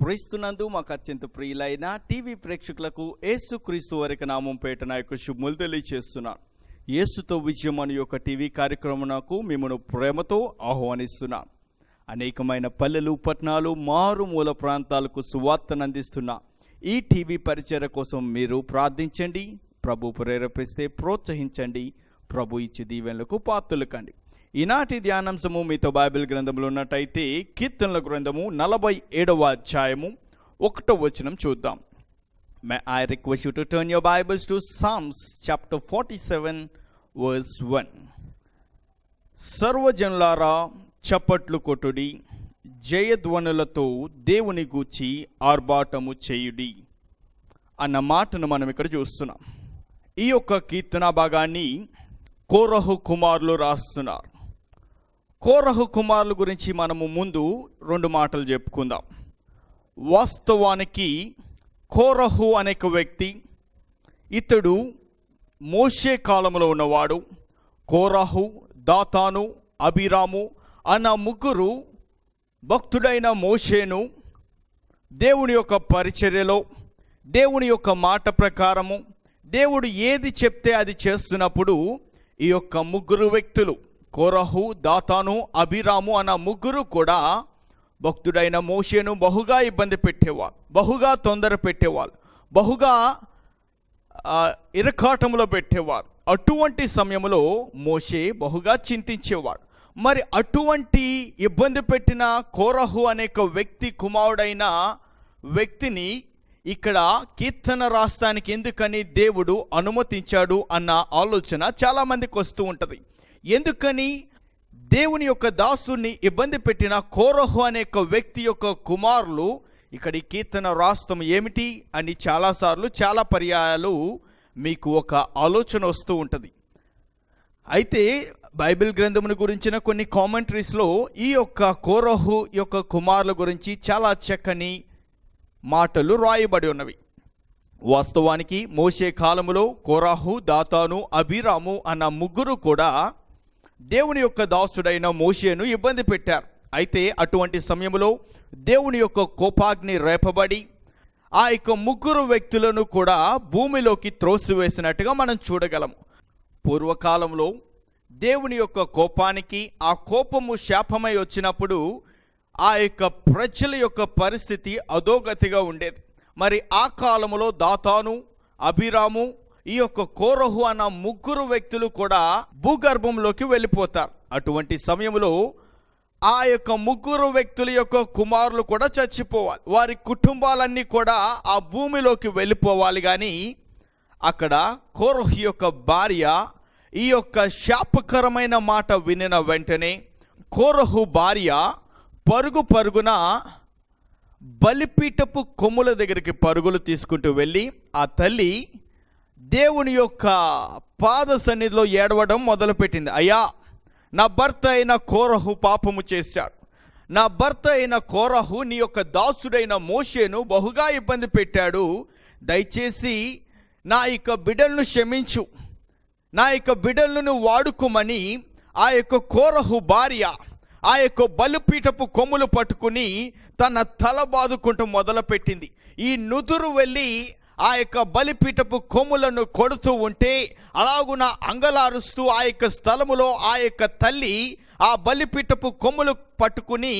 క్రీస్తునందు మాకు అత్యంత ప్రియులైన టీవీ ప్రేక్షకులకు ఏసు క్రీస్తు వారికి నామం పేట నా యొక్క శుభములు తెలియచేస్తున్నాను ఏసుతో విజయం అనే యొక్క టీవీ కార్యక్రమంకు మిమ్మల్ని ప్రేమతో ఆహ్వానిస్తున్నాను అనేకమైన పల్లెలు పట్టణాలు మారుమూల ప్రాంతాలకు సువార్తను అందిస్తున్న ఈ టీవీ పరిచయ కోసం మీరు ప్రార్థించండి ప్రభు ప్రేరేపిస్తే ప్రోత్సహించండి ప్రభు ఇచ్చి దీవెనలకు పాత్రలు కండి. ఈనాటి ధ్యానాంశము మీతో బైబిల్ గ్రంథంలో ఉన్నట్టయితే కీర్తనల గ్రంథము నలభై ఏడవ అధ్యాయము ఒకటో వచనం చూద్దాం. May I request you to turn your Bibles to Psalms chapter forty seven verse one సర్వజనులారా చప్పట్లు కొట్టుడి జయధ్వనులతో దేవుని గూర్చి ఆర్భాటము చేయుడి అన్న మాటను మనం ఇక్కడ చూస్తున్నాం. ఈ యొక్క కీర్తన భాగాన్ని కోరహు కుమారులు రాస్తున్నారు. కోరహు కుమారుల గురించి మనము ముందు రెండు మాటలు చెప్పుకుందాం. వాస్తవానికి కోరహు అనే వ్యక్తి ఇతడు మోషే కాలంలో ఉన్నవాడు కోరహు దాతాను అభిరాము అన్న ముగ్గురు భక్తుడైన మోషేను దేవుని యొక్క పరిచర్యలో దేవుని యొక్క మాట ప్రకారము దేవుడు ఏది చెప్తే అది చేస్తున్నప్పుడు ఈ యొక్క ముగ్గురు వ్యక్తులు కోరహు దాతాను అభిరాము అన్న ముగ్గురు కూడా భక్తుడైన మోషేను బహుగా ఇబ్బంది పెట్టేవాళ్ళు బహుగా తొందర పెట్టేవాళ్ళు బహుగా ఇరకాటంలో పెట్టేవారు. అటువంటి సమయంలో మోషే బహుగా చింతించేవాడు. మరి అటువంటి ఇబ్బంది పెట్టిన కోరహు అనే ఒక వ్యక్తి కుమారుడైన వ్యక్తిని ఇక్కడ కీర్తన రాష్ట్రానికి ఎందుకని దేవుడు అనుమతించాడు అన్న ఆలోచన చాలామందికి వస్తూ ఉంటుంది. ఎందుకని? దేవుని యొక్క దాసుని ఇబ్బంది పెట్టిన కోరహు అనే ఒక వ్యక్తి యొక్క కుమారులు ఇక్కడ ఈ కీర్తన రాష్ట్రం ఏమిటి అని చాలాసార్లు చాలా పర్యాయాలు మీకు ఒక ఆలోచన వస్తూ ఉంటుంది. అయితే బైబిల్ గ్రంథముని గురించిన కొన్ని కామెంటరీస్లో ఈ యొక్క కోరహు యొక్క కుమారుల గురించి చాలా చక్కని మాటలు రాయబడి ఉన్నవి. వాస్తవానికి మోసే కాలములో కోరాహు దాతాను అభిరాము అన్న ముగ్గురు కూడా దేవుని యొక్క దాసుడైన మోషేను ఇబ్బంది పెట్టారు. అయితే అటువంటి సమయంలో దేవుని యొక్క కోపాగ్ని రేపబడి ఆ యొక్క ముగ్గురు వ్యక్తులను కూడా భూమిలోకి త్రోసివేసినట్టుగా మనం చూడగలము పూర్వకాలంలో దేవుని యొక్క కోపానికి ఆ కోపము శాపమై వచ్చినప్పుడు ఆ యొక్క ప్రజల యొక్క పరిస్థితి అధోగతిగా ఉండేది. మరి ఆ కాలంలో దాతాను అభిరాము ఈ యొక్క కోరహు అన్న ముగ్గురు వ్యక్తులు కూడా భూగర్భంలోకి వెళ్ళిపోతారు. అటువంటి సమయంలో ఆ యొక్క ముగ్గురు వ్యక్తుల యొక్క కుమారులు కూడా చచ్చిపోవాలి. వారి కుటుంబాలన్నీ కూడా ఆ భూమిలోకి వెళ్ళిపోవాలి. కానీ అక్కడ కోరహు యొక్క భార్య ఈ యొక్క శాపకరమైన మాట వినిన వెంటనే కోరహు భార్య పరుగు పరుగున బలిపీఠపు కొమ్ముల దగ్గరికి పరుగులు తీసుకుంటూ వెళ్ళి ఆ తల్లి దేవుని యొక్క పాద సన్నిధిలో ఏడవడం మొదలుపెట్టింది. అయ్యా నా భర్త అయిన కోరహు పాపము చేశాడు. నా భర్త అయిన కోరహు నీ యొక్క దాసుడైన మోషేను బహుగా ఇబ్బంది పెట్టాడు. దయచేసి నా యొక్క బిడ్డలను క్షమించు. నా యొక్క బిడ్డలను వాడుకోమని ఆ యొక్క కోరహు భార్య ఆ యొక్క బలిపీఠపు కొమ్ములు పట్టుకుని తన తల బాదుకుంటూ మొదలుపెట్టింది. ఈ నుదురు వెళ్ళి ఆ యొక్క బలిపీఠపు కొమ్ములను కొడుతూ ఉంటే అలాగున అంగలారుస్తూ ఆ యొక్క స్థలములో ఆ యొక్క తల్లి ఆ బలిపీఠపు కొమ్ములు పట్టుకుని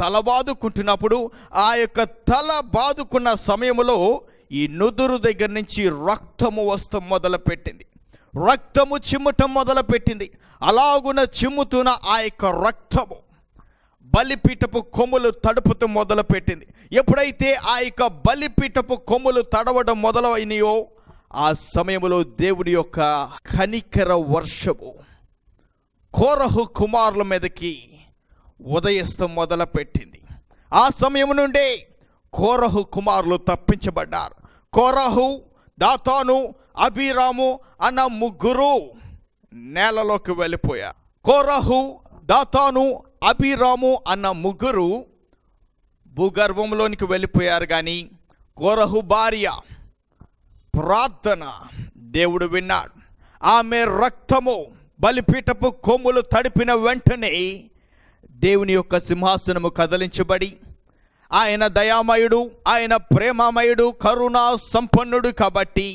తల బాదుకుంటున్నప్పుడు ఆ యొక్క తల బాదుకున్న సమయంలో ఈ నుదురు దగ్గర నుంచి రక్తము వస్తం మొదలుపెట్టింది. రక్తము చిమ్మటం మొదలుపెట్టింది. అలాగున చిమ్ముతున్న ఆ యొక్క రక్తము బలిపీఠపు కొమ్ములు తడుపుతూ మొదలుపెట్టింది. ఎప్పుడైతే ఆ యొక్క బలిపీఠపు కొమ్ములు తడవడం మొదలైనయో ఆ సమయంలో దేవుడి యొక్క కనికర వర్షము కోరహు కుమారుల మీదకి ఉదయస్తం మొదలుపెట్టింది. ఆ సమయం నుండే కోరహు కుమారులు తప్పించబడ్డారు. కోరహు దాతాను అభిరాము అన్న ముగ్గురు నేలలోకి వెళ్ళిపోయారు. కోరహు దాతాను అభిరాము అన్న ముగ్గురు భూగర్భంలోనికి వెళ్ళిపోయారు కానీ కోరహు భార్య ప్రార్థన దేవుడు విన్నాడు. ఆమె రక్తము బలిపీఠపు కొమ్ములు తడిపిన వెంటనే దేవుని యొక్క సింహాసనము కదలించబడి ఆయన దయామయుడు ఆయన ప్రేమమయుడు కరుణా సంపన్నుడు కాబట్టి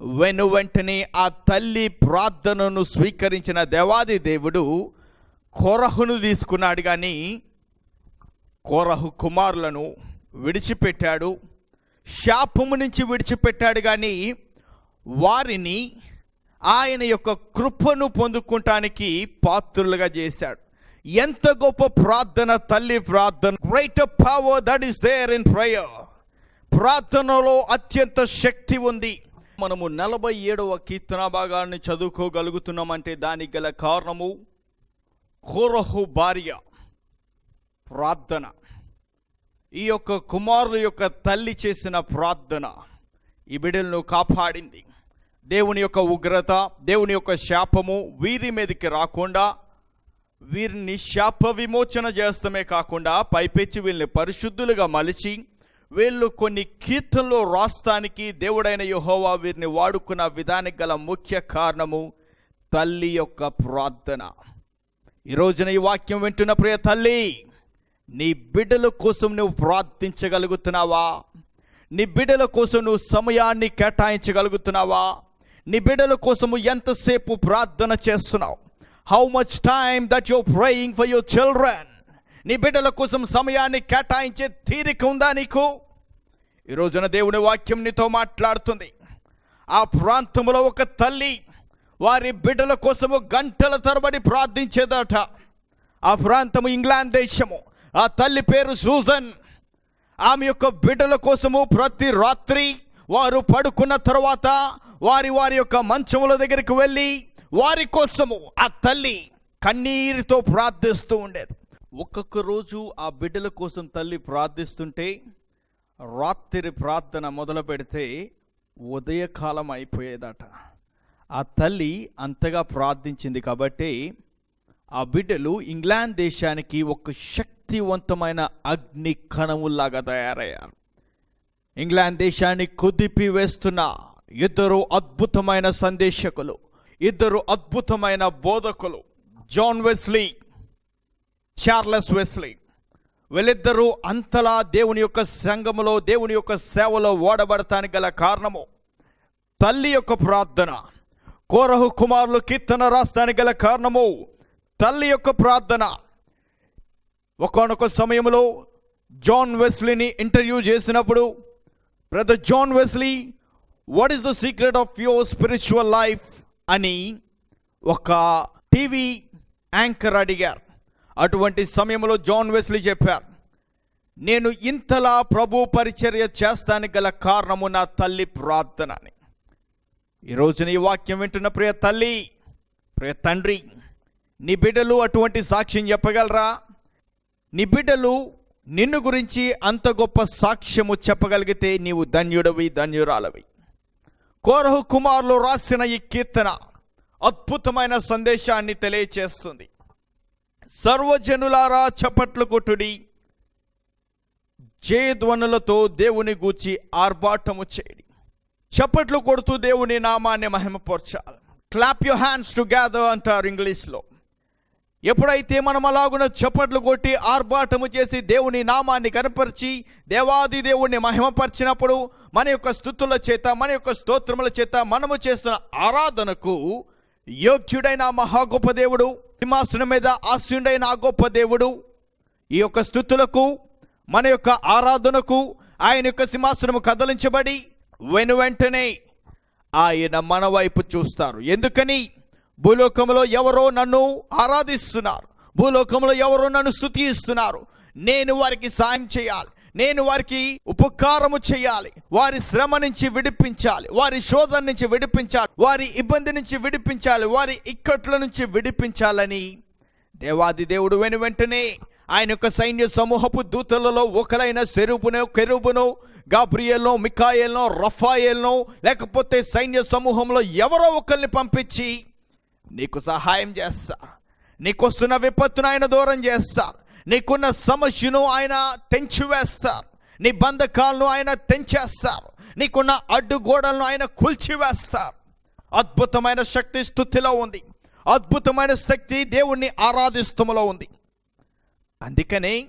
వెను వెంటనే ఆ తల్లి ప్రార్థనను స్వీకరించిన దేవాది దేవుడు కొరహును తీసుకున్నాడు కానీ కోరహు కుమారులను విడిచిపెట్టాడు శాపము నుంచి విడిచిపెట్టాడు కానీ వారిని ఆయన యొక్క కృపను పొందుకుంటానికి పాత్రులుగా చేశాడు. ఎంత గొప్ప ప్రార్థన తల్లి ప్రార్థన. Great power that is there in prayer ప్రార్థనలో అత్యంత శక్తి ఉంది. మనము నలభై ఏడవ కీర్తన భాగాన్ని చదువుకోగలుగుతున్నామంటే దానికి గల కారణము కోరహు భార్య ప్రార్థన. ఈ యొక్క కుమారుల యొక్క తల్లి చేసిన ప్రార్థన ఈ బిడ్డలను కాపాడింది. దేవుని యొక్క ఉగ్రత దేవుని యొక్క శాపము వీరి మీదకి రాకుండా వీరిని శాప విమోచన చేస్తమే కాకుండా పైపెచ్చి వీళ్ళని పరిశుద్ధులుగా మలిచి వీళ్ళు కొన్ని కీర్తనలు రాస్తానికి దేవుడైన యహోవా వీరిని వాడుకున్న విధానికి గల ముఖ్య కారణము తల్లి యొక్క ప్రార్థన. ఈ రోజున ఈ వాక్యం వింటున్న ప్రియ తల్లి నీ బిడ్డల కోసం నువ్వు ప్రార్థించగలుగుతున్నావా? నీ బిడ్డల కోసం నువ్వు సమయాన్ని కేటాయించగలుగుతున్నావా? నీ బిడ్డల కోసము ఎంతసేపు ప్రార్థన చేస్తున్నావు? How much time that you praying for your children నీ బిడ్డల కోసం సమయాన్ని కేటాయించే తీరిక ఉందా నీకు? ఈ రోజున దేవుని వాక్యం నీతో మాట్లాడుతుంది. ఆ ప్రాంతంలో ఒక తల్లి వారి బిడ్డల కోసము గంటల తరబడి ప్రార్థించేదట. ఆ ప్రాంతము ఇంగ్లాండ్ దేశము. ఆ తల్లి పేరు సూజన్. ఆమె యొక్క బిడ్డల కోసము ప్రతి రాత్రి వారు పడుకున్న తర్వాత వారి వారి యొక్క మంచముల దగ్గరికి వెళ్ళి వారి కోసము ఆ తల్లి కన్నీరుతో ప్రార్థిస్తూ ఉండేది. ఒక్కొక్క రోజు ఆ బిడ్డల కోసం తల్లి ప్రార్థిస్తుంటే రాత్రి ప్రార్థన మొదలు పెడితే ఉదయకాలం అయిపోయేదట. ఆ తల్లి అంతగా ప్రార్థించింది కాబట్టి ఆ బిడ్డలు ఇంగ్లాండ్ దేశానికి ఒక శక్తివంతమైన అగ్ని కణముల్లాగా తయారయ్యారు. ఇంగ్లాండ్ దేశాన్ని కుదిపి వేస్తున్న ఇద్దరు అద్భుతమైన సందేశకులు ఇద్దరు అద్భుతమైన బోధకులు జాన్ వెస్లీ చార్లెస్ వెస్లీ వీళ్ళిద్దరూ అంతలా దేవుని యొక్క సంఘములో దేవుని యొక్క సేవలో ఓడబడటానికి గల కారణము తల్లి యొక్క ప్రార్థన. కోరహు కుమారులు కీర్తన రాస్తానికి గల కారణము తల్లి యొక్క ప్రార్థన. ఒకనొక సమయంలో జాన్ వెస్లీని ఇంటర్వ్యూ చేసినప్పుడు brother John Wesley what is the secret of your spiritual life అని ఒక టీవీ యాంకర్ అడిగారు. అటువంటి సమయంలో జాన్ వెస్లీ చెప్పారు నేను ఇంతలా ప్రభు పరిచర్య చేస్తానికి గల కారణము నా తల్లి ప్రార్థన అని. ఈ రోజున ఈ వాక్యం వింటున్న ప్రియ తల్లి ప్రియ తండ్రి నీ బిడ్డలు అటువంటి సాక్ష్యం చెప్పగలరా? నీ బిడ్డలు నిన్ను గురించి అంత గొప్ప సాక్ష్యము చెప్పగలిగితే నీవు ధన్యుడవి ధన్యురాలవి. కోరహు కుమారులు రాసిన ఈ కీర్తన అద్భుతమైన సందేశాన్ని తెలియచేస్తుంది. సర్వజనులారా చప్పట్లు కొట్టుడి జయధ్వనులతో దేవుని గూర్చి ఆర్భాటము చేయడి. చప్పట్లు కొడుతూ దేవుని నామాన్ని మహిమపరచాలి. క్లాప్ యు హ్యాండ్స్ టుగెదర్ అంటారు ఇంగ్లీష్లో. ఎప్పుడైతే మనం అలాగున చప్పట్లు కొట్టి ఆర్భాటము చేసి దేవుని నామాన్ని కనపరిచి దేవాది దేవుణ్ణి మహిమపరిచినప్పుడు మన యొక్క స్థుతుల చేత మన యొక్క స్తోత్రముల చేత మనము చేస్తున్న ఆరాధనకు యోగ్యుడైన మహా గొప్ప దేవుడు సింహాసనం మీద ఆస్యుడైన ఆ గొప్ప దేవుడు ఈ యొక్క స్థుతులకు మన యొక్క ఆరాధనకు ఆయన యొక్క సింహాసనము కదలించబడి వెను వెంటనే ఆయన మన వైపు చూస్తారు. ఎందుకని? భూలోకంలో ఎవరో నన్ను ఆరాధిస్తున్నారు. భూలోకంలో ఎవరో నన్ను స్థుతిస్తున్నారు నేను వారికి సాయం చేయాలి. నేను వారికి ఉపకారము చేయాలి. వారి శ్రమ నుంచి విడిపించాలి. వారి శోధన నుంచి విడిపించాలి. వారి ఇబ్బంది నుంచి విడిపించాలి. వారి ఇక్కట్ల నుంచి విడిపించాలని దేవాది దేవుడు వెను వెంటనే ఆయన యొక్క సైన్య సమూహపు దూతలలో ఒకరైన సెరుపునో కెరుబునో గాబ్రియల్నో మిఖాయల్నో రఫాయల్నో లేకపోతే సైన్య సమూహంలో ఎవరో ఒకరిని పంపించి నీకు సహాయం చేస్తారు నీకొస్తున్న విపత్తును ఆయన దూరం చేస్తారు నీకున్న సమస్యను ఆయన తెంచివేస్తారు నీ బంధకాలను ఆయన తెంచేస్తారు నీకున్న అడ్డుగోడలను ఆయన కూల్చివేస్తారు అద్భుతమైన శక్తి స్థుతిలో ఉంది. అద్భుతమైన శక్తి దేవుణ్ణి ఆరాధిస్తుములో ఉంది. అందుకనే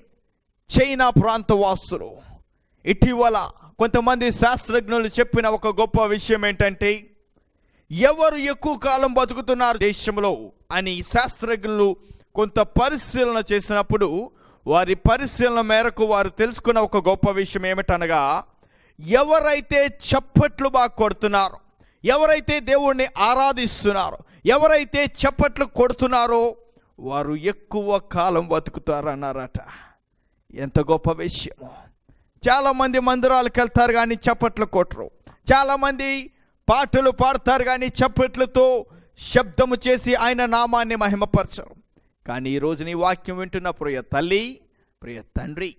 చైనా ప్రాంత వాసులు ఇటీవల కొంతమంది శాస్త్రజ్ఞులు చెప్పిన ఒక గొప్ప విషయం ఏంటంటే ఎవరు ఎక్కువ కాలం బతుకుతున్నారు దేశంలో అని శాస్త్రజ్ఞులు కొంత పరిశీలన చేసినప్పుడు వారి పరిశీలన మేరకు వారు తెలుసుకున్న ఒక గొప్ప విషయం ఏమిటనగా ఎవరైతే చప్పట్లు బాగా కొడుతున్నారో ఎవరైతే దేవుణ్ణి ఆరాధిస్తున్నారో ఎవరైతే చప్పట్లు కొడుతున్నారో వారు ఎక్కువ కాలం బతుకుతారన్నారట. ఎంత గొప్ప విషయము. చాలామంది మందిరాలకు వెళ్తారు కానీ చప్పట్లు కొట్టరు. చాలామంది పాటలు పాడతారు కానీ చప్పట్లతో శబ్దము చేసి ఆయన నామాన్ని మహిమపరచరు. కానీ ఈరోజు నీ వాక్యం వింటున్న ప్రియ తల్లి ప్రియ తండ్రి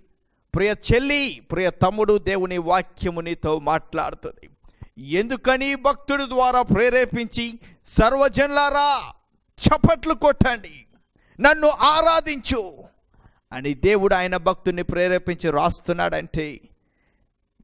ప్రియ చెల్లి ప్రియ తమ్ముడు దేవుని వాక్యము నీతో మాట్లాడుతుంది. ఎందుకని భక్తుడి ద్వారా ప్రేరేపించి సర్వజనులారా చప్పట్లు కొట్టండి. నన్ను ఆరాధించు. అని దేవుడు ఆయన భక్తుని ప్రేరేపించి రాస్తున్నాడంటే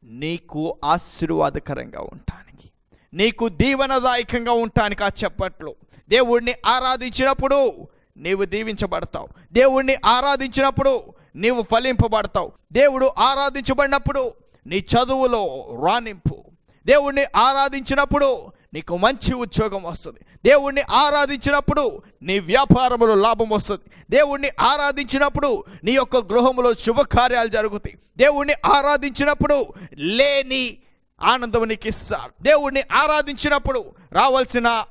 నీకు ఆశీర్వాదకరంగా ఉండటానికి నీకు దీవనదాయకంగా ఉండటానికి ఆ చెప్పట్లు. దేవుణ్ణి ఆరాధించినప్పుడు నీవు దీవించబడతావు. దేవుణ్ణి ఆరాధించినప్పుడు నీవు ఫలింపబడతావు. దేవుడు ఆరాధించబడినప్పుడు నీ చదువులో రాణింపు. దేవుణ్ణి ఆరాధించినప్పుడు నీకు మంచి ఉద్యోగం వస్తుంది. దేవుణ్ణి ఆరాధించినప్పుడు నీ వ్యాపారంలో లాభం వస్తుంది. దేవుణ్ణి ఆరాధించినప్పుడు నీ యొక్క గృహములో శుభకార్యాలు జరుగుతాయి. దేవుణ్ణి ఆరాధించినప్పుడు లేని ఆనందం నీకు ఇస్తాడు దేవుణ్ణి ఆరాధించినప్పుడు రావాల్సిన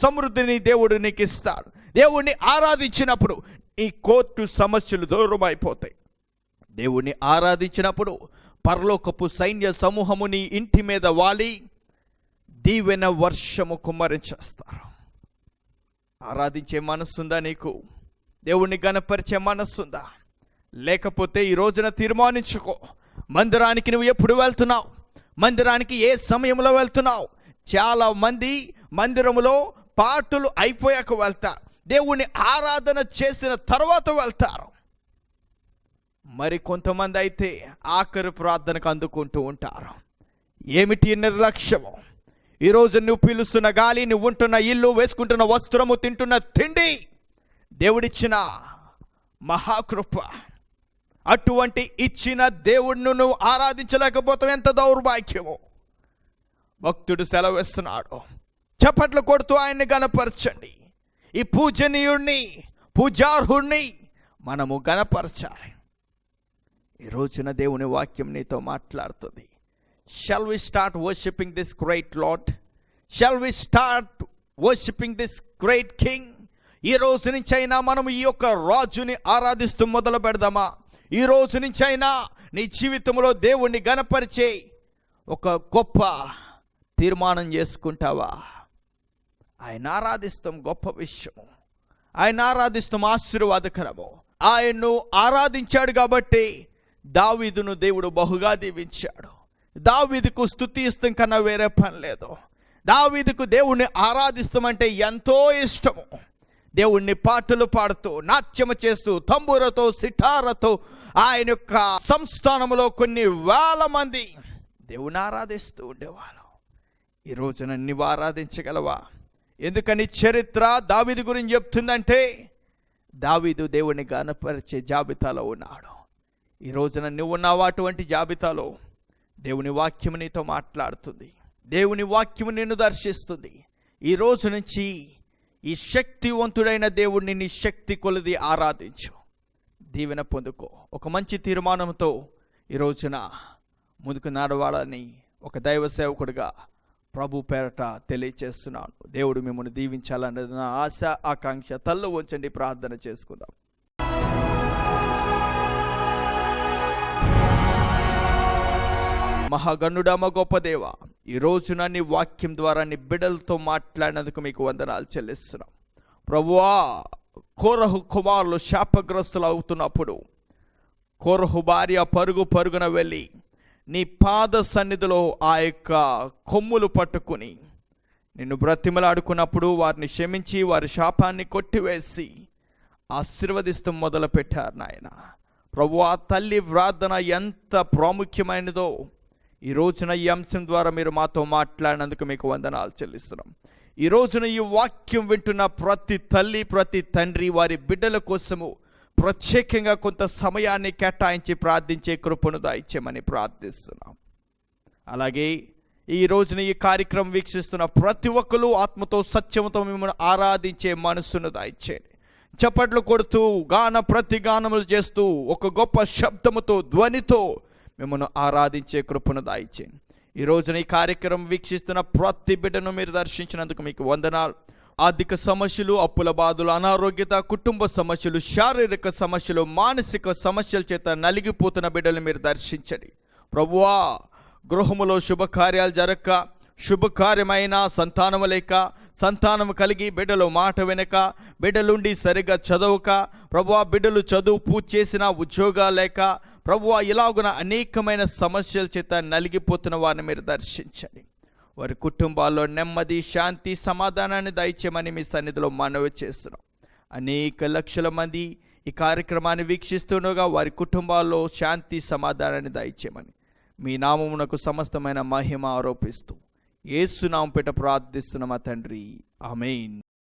సమృద్ధిని దేవుడు నీకు ఇస్తాడు దేవుణ్ణి ఆరాధించినప్పుడు ఈ కోర్టు సమస్యలు దూరం అయిపోతాయి దేవుణ్ణి ఆరాధించినప్పుడు పరలోకపు సైన్య సమూహము నీ ఇంటి మీద వాలి. దీవెన వర్షము కుమ్మరించేస్తారు. ఆరాధించే మనస్సుందా నీకు? దేవుణ్ణి గనపరిచే మనస్సుందా లేకపోతే ఈ రోజున తీర్మానించుకో. మందిరానికి నువ్వు ఎప్పుడు వెళ్తున్నావు? మందిరానికి ఏ సమయంలో వెళ్తున్నావు? చాలా మంది మందిరములో పాటలు అయిపోయాక వెళ్తారు. దేవుణ్ణి ఆరాధన చేసిన తర్వాత వెళ్తారు. మరి కొంతమంది అయితే ఆఖరి ప్రార్థనకు అందుకుంటూ ఉంటారు. ఏమిటి నిర్లక్ష్యము? ఈరోజు నువ్వు పీలుస్తున్న గాలి నువ్వు ఉంటున్న ఇల్లు వేసుకుంటున్న వస్త్రము తింటున్న తిండి దేవుడిచ్చిన మహాకృప. అటువంటి ఇచ్చిన దేవుడిను నువ్వు ఆరాధించలేకపోతావు. ఎంత దౌర్భాగ్యము. భక్తుడు సెలవిస్తున్నాడు. చప్పట్లు కొడుతూ ఆయన్ని గనపరచండి ఈ పూజనీయుణ్ణి పూజార్హుణ్ణి మనము గనపరచాలి ఈ రోజున దేవుని వాక్యం నీతో మాట్లాడుతుంది. Shall we start worshipping this great Lord shall we start worshipping this great king ఈ రోజు నుంచి అయినా మనం ఈ యొక్క రాజుని ఆరాధిస్తూ మొదలు పెడదామా? ఈ రోజు నుంచి అయినా నీ జీవితంలో దేవుణ్ణి గనపరిచే ఒక గొప్ప తీర్మానం చేసుకుంటావా? ఆయన ఆరాధిస్తాం గొప్ప విషయము. ఆయన ఆరాధిస్తాం ఆశీర్వాదకరము. ఆయన్ను ఆరాధించాడు కాబట్టి దావీదును దేవుడు బహుగా దీవించాడు. దావీదుకు స్థుతి ఇష్టం కన్నా వేరే పని లేదు. దావీదుకు దేవుణ్ణి ఆరాధిస్తామంటే ఎంతో ఇష్టము. దేవుణ్ణి పాటలు పాడుతూ నాట్యము చేస్తూ తంబూరతో సిఠారతో ఆయన యొక్క సంస్థానములో కొన్ని వేల మంది దేవుని ఆరాధిస్తూ ఉండేవాళ్ళు. ఈ రోజున నీవు ఆరాధించగలవా? ఎందుకని చరిత్ర దావీదు గురించి చెప్తుందంటే దావీదు దేవుని గానపరిచే జాబితాలో ఉన్నాడు. ఈ రోజున నువ్వు ఉన్నావా అటువంటి జాబితాలో? దేవుని వాక్యము నీతో మాట్లాడుతుంది. దేవుని వాక్యము నిన్ను దర్శిస్తుంది. ఈ రోజు నుంచి ఈ శక్తివంతుడైన దేవుడిని నీ శక్తి కొలది ఆరాధించు. దీవెన పొందుకో. ఒక మంచి తీర్మానంతో ఈ రోజున ముందుకు నడవాలని ఒక దైవ సేవకుడిగా ప్రభు పేరట తెలియచేస్తున్నాను. దేవుడు మిమ్మల్ని దీవించాలన్నది నా ఆశ ఆకాంక్ష తల్లు ఉంచండి. ప్రార్థన చేసుకుందాం. మహాగణుడమ గొప్ప దేవ ఈ రోజున నీ వాక్యం ద్వారా నీ బిడలతో మాట్లాడినందుకు మీకు వందనాలు చెల్లిస్తున్నాం. ప్రభువా కోరహు కుమారులు శాపగ్రస్తులు అవుతున్నప్పుడు కోరహు భార్య పరుగు పరుగున వెళ్ళి నీ పాద సన్నిధిలో ఆ యొక్క కొమ్ములు పట్టుకుని నిన్ను బ్రతిమలాడుకున్నప్పుడు వారిని క్షమించి వారి శాపాన్ని కొట్టివేసి ఆశీర్వదిస్తూ మొదలుపెట్టారు నాయన. ప్రభు ఆ తల్లి ప్రార్థన ఎంత ప్రాముఖ్యమైనదో ఈ రోజున ఈ అంశం ద్వారా మీరు మాతో మాట్లాడినందుకు మీకు వందనాలు చెల్లిస్తున్నాం. ఈ రోజున ఈ వాక్యం వింటున్న ప్రతి తల్లి ప్రతి తండ్రి వారి బిడ్డల కోసము ప్రత్యేకంగా కొంత సమయాన్ని కేటాయించి ప్రార్థించే కృపను దాయిచ్చామని ప్రార్థిస్తున్నాం. అలాగే ఈ రోజున ఈ కార్యక్రమం వీక్షిస్తున్న ప్రతి ఒక్కరు ఆత్మతో సత్యంతో మిమ్మల్ని ఆరాధించే మనస్సును దాయిచ్చేయండి. చప్పట్లు కొడుతూ గాన ప్రతి గానములు చేస్తూ ఒక గొప్ప శబ్దముతో ధ్వనితో మిమ్మల్ని ఆరాధించే కృపను దాయిచ్చేయండి. ఈ రోజున ఈ కార్యక్రమం వీక్షిస్తున్న ప్రతి బిడ్డను మీరు దర్శించినందుకు మీకు వందనాలు. ఆర్థిక సమస్యలు అప్పుల బాధలు అనారోగ్యత కుటుంబ సమస్యలు శారీరక సమస్యలు మానసిక సమస్యల చేత నలిగిపోతున్న బిడ్డలు మీరు దర్శించండి. ప్రభువా గృహములో శుభకార్యాలు జరగక శుభకార్యమైన సంతానము లేక సంతానము కలిగి బిడ్డలు మాట వెనక బిడ్డలుండి సరిగా చదవక ప్రభువా బిడ్డలు చదువు పూర్తి చేసిన ఉద్యోగాలు లేక ప్రభు ఇలాగున అనేకమైన సమస్యల చేత నలిగిపోతున్న వారిని మీరు దర్శించండి. వారి కుటుంబాల్లో నెమ్మది శాంతి సమాధానాన్ని దయచేయమని మీ సన్నిధిలో మనవి చేస్తున్నాం. అనేక లక్షల మంది ఈ కార్యక్రమాన్ని వీక్షిస్తుండగా వారి కుటుంబాల్లో శాంతి సమాధానాన్ని దయచేయమని మీ నామమునకు సమస్తమైన మహిమ ఆరోపిస్తూ ఏసునామం పెట్ట ప్రార్థిస్తున్నామా తండ్రి. ఆమెయిన్